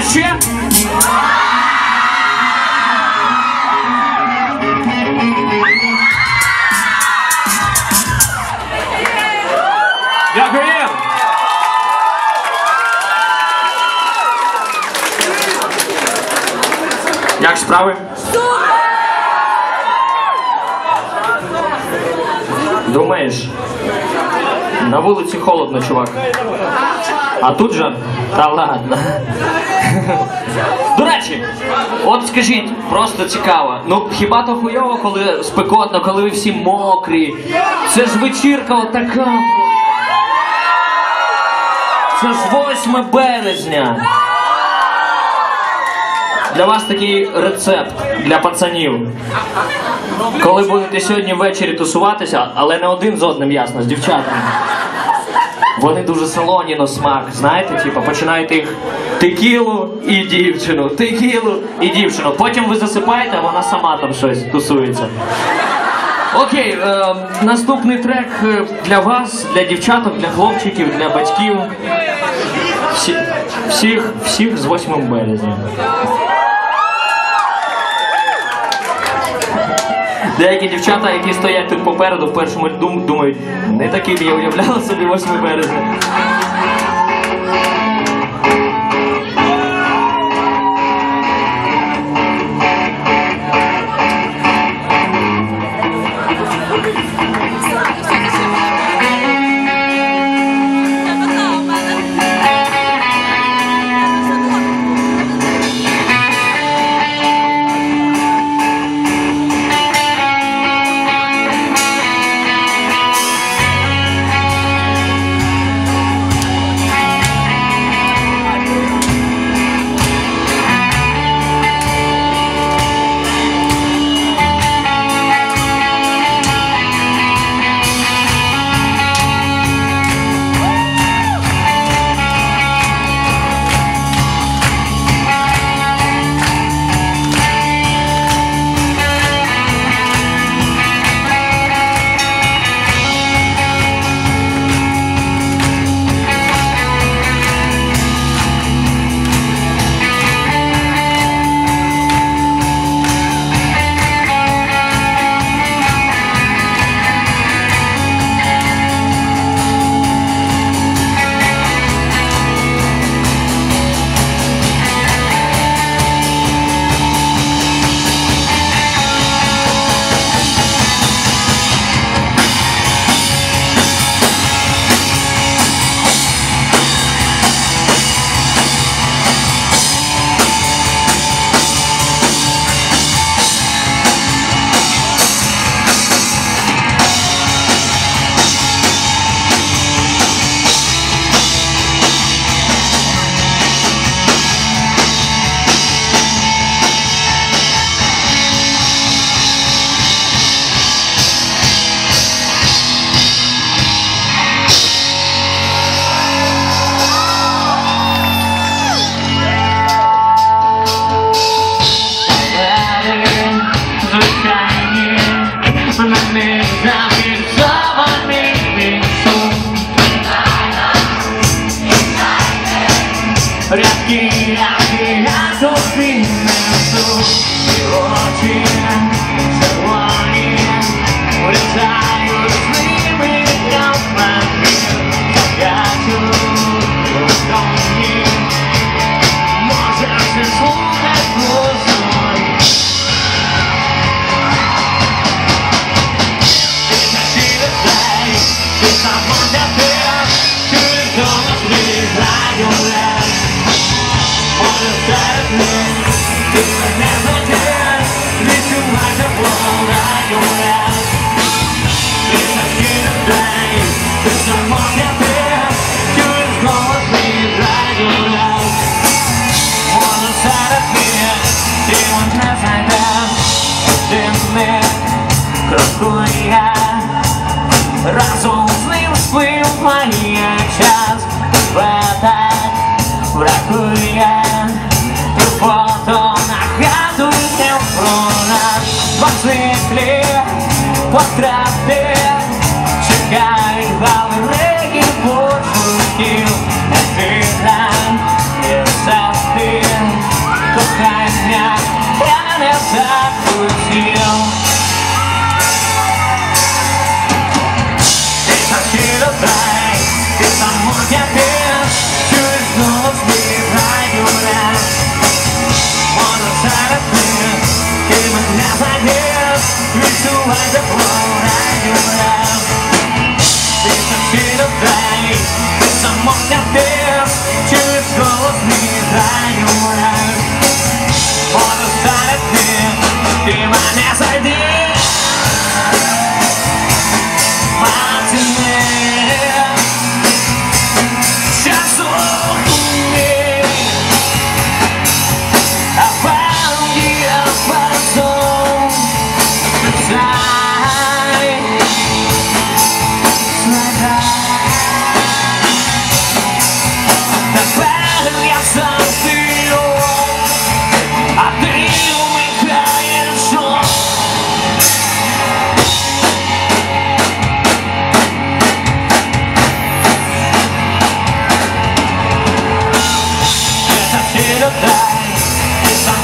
Дівчата ще. Як справи? Думаєш? На вулиці холодно, чувак. А тут же? Та ладно. До речі, от скажіть, просто цікаво. Ну хіба то хуйово, коли спекотно, коли ви всі мокрі? Це ж вечірка отака. Це ж 8 березня. Для вас такий рецепт для пацанів. Коли будете сьогодні ввечері тусуватися, але не один з одним, ясно, з дівчатами. Вони дуже солоні на смак, знаєте, типу, починаєте їх текілу і дівчину, текілу і дівчину. Потім ви засипаєте, а вона сама там щось тусується. Окей, е, наступний трек е, для вас, для дівчаток, для хлопчиків, для батьків. Всі, всіх, всіх з 8 березня. Деякі дівчата, які стоять тут попереду в першому ряду, думають, не таким я уявляла собі 8 березня. Respirar, que lazos коли я разом з ним спив має час. Тебе так бракує Фото нагадує про нас. По циклі, по to the place Someone out there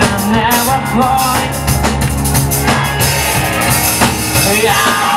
and never point. Yeah.